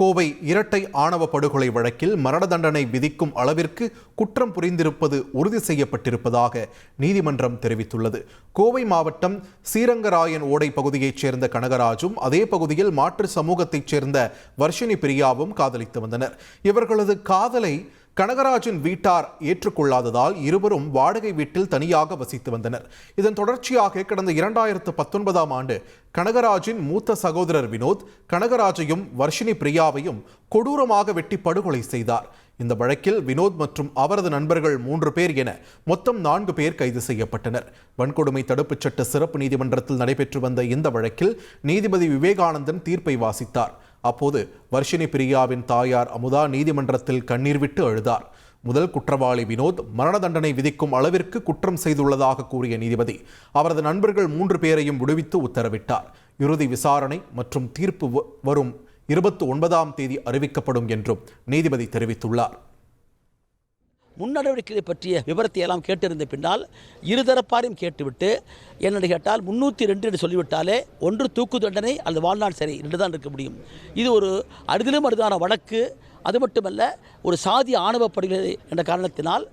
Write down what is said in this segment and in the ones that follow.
கோவை இரட்டை ஆணவ படுகொலை வழக்கில் மரண தண்டனை விதிக்கும் அளவிற்கு குற்றம் புரிந்திருப்பது உறுதி செய்யப்பட்டிருப்பதாக நீதிமன்றம் தெரிவித்துள்ளது. கோவை மாவட்டம் சீரங்கராயன் ஓடை பகுதியைச் சேர்ந்த கனகராஜும் அதே பகுதியில் மாற்று சமூகத்தைச் சேர்ந்த வர்ஷினி பிரியாவும் காதலித்து வந்தனர். இவர்களது காதலை கனகராஜின் வீட்டார் ஏற்றுக்கொள்ளாததால் இருவரும் வாடகை வீட்டில் தனியாக வசித்து வந்தனர். இதன் தொடர்ச்சியாக கடந்த இரண்டாயிரத்து பத்தொன்பதாம் ஆண்டு கனகராஜின் மூத்த சகோதரர் வினோத் கனகராஜையும் வர்ஷினி பிரியாவையும் கொடூரமாக வெட்டி படுகொலை செய்தார். இந்த வழக்கில் வினோத் மற்றும் அவரது நண்பர்கள் மூன்று பேர் என மொத்தம் நான்கு பேர் கைது செய்யப்பட்டனர். வன்கொடுமை தடுப்புச் சட்ட சிறப்பு நீதிமன்றத்தில் நடைபெற்று வந்த இந்த வழக்கில் நீதிபதி விவேகானந்தன் தீர்ப்பை வாசித்தார். அப்போது வர்ஷினி பிரியாவின் தாயார் அமுதா நீதிமன்றத்தில் கண்ணீர் விட்டு அழுதார். முதல் குற்றவாளி வினோத் மரண தண்டனை விதிக்கும் அளவிற்கு குற்றம் செய்துள்ளதாக கூறிய நீதிபதி அவரது நண்பர்கள் மூன்று பேரையும் விடுவித்து உத்தரவிட்டார். இறுதி விசாரணை மற்றும் தீர்ப்பு வரும் இருபத்தி ஒன்பதாம் தேதி அறிவிக்கப்படும் என்றும் நீதிபதி தெரிவித்துள்ளார். முன்னடவடிக்கை பற்றிய விவரத்தை எல்லாம் கேட்டிருந்த பின்னால் இருதரப்பாரையும் கேட்டுவிட்டு என்னென்னு கேட்டால் முன்னூற்றி ரெண்டு என்று சொல்லிவிட்டாலே ஒன்று தூக்கு தண்டனை அல்லது வாழ்நாள் சிறை ரெண்டு தான் இருக்க முடியும். இது ஒரு அறுதிலும் அறுதான வழக்கு. அது மட்டுமல்ல ஒரு சாதி ஆணவப்படுகிறது என்ற காரணத்தினால்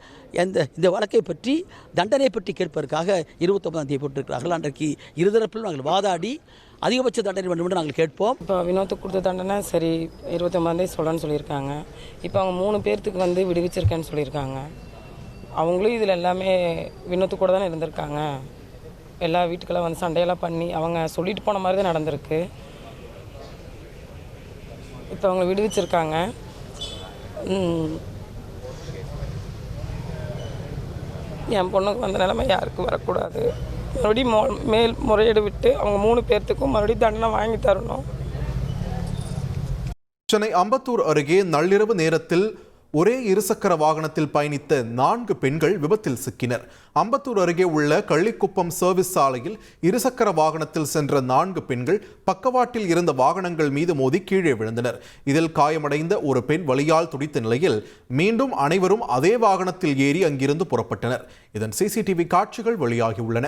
இந்த இந்த வழக்கை பற்றி தண்டனை பற்றி கேட்பதற்காக இருபத்தொன்பதாம் தேதி போட்டிருக்கிறார்கள். அன்றைக்கு இருதரப்பிலும் நாங்கள் வாதாடி அதிகபட்ச தண்டனை வேண்டும் என்று நாங்கள் கேட்போம். இப்போ வினோத்துக்கு கொடுத்த தண்டனை சரி இருபத்தொம்பதாந்தேதி சொல்கிறேன்னு சொல்லியிருக்காங்க. இப்போ அவங்க மூணு பேர்த்துக்கு வந்து விடுவிச்சிருக்கேன்னு சொல்லியிருக்காங்க. அவங்களும் இதில் எல்லாமே வினோத்து கூட தானே இருந்திருக்காங்க. எல்லா வீட்டுக்கெல்லாம் வந்து சண்டையெல்லாம் பண்ணி அவங்க சொல்லிட்டு போன மாதிரி தான் நடந்திருக்கு. இப்போ அவங்க விடுவிச்சிருக்காங்க. என் பொண்ணுக்கு வந்த நிலைமை யாருக்கும் வரக்கூடாது. மறுபடியும் மோ மேல் முறையீடு விட்டு அவங்க மூணு பேர்த்துக்கும் மறுபடியும் தண்டனை வாங்கி தரணும். சென்னை அம்பத்தூர் அருகே நள்ளிரவு நேரத்தில் ஒரே இருசக்கர வாகனத்தில் பயணித்த நான்கு பெண்கள் விபத்தில் சிக்கினர். அம்பத்தூர் அருகே உள்ள கள்ளிக்குப்பம் சர்வீஸ் சாலையில் இருசக்கர வாகனத்தில் சென்ற நான்கு பெண்கள் பக்கவாட்டில் இருந்த வாகனங்கள் மீது மோதி கீழே விழுந்தனர். இதில் காயமடைந்த ஒரு பெண் வலியால் துடித்த நிலையில் மீண்டும் அனைவரும் அதே வாகனத்தில் ஏறி அங்கிருந்து புறப்பட்டனர். இதன் சிசிடிவி காட்சிகள் வெளியாகியுள்ளன.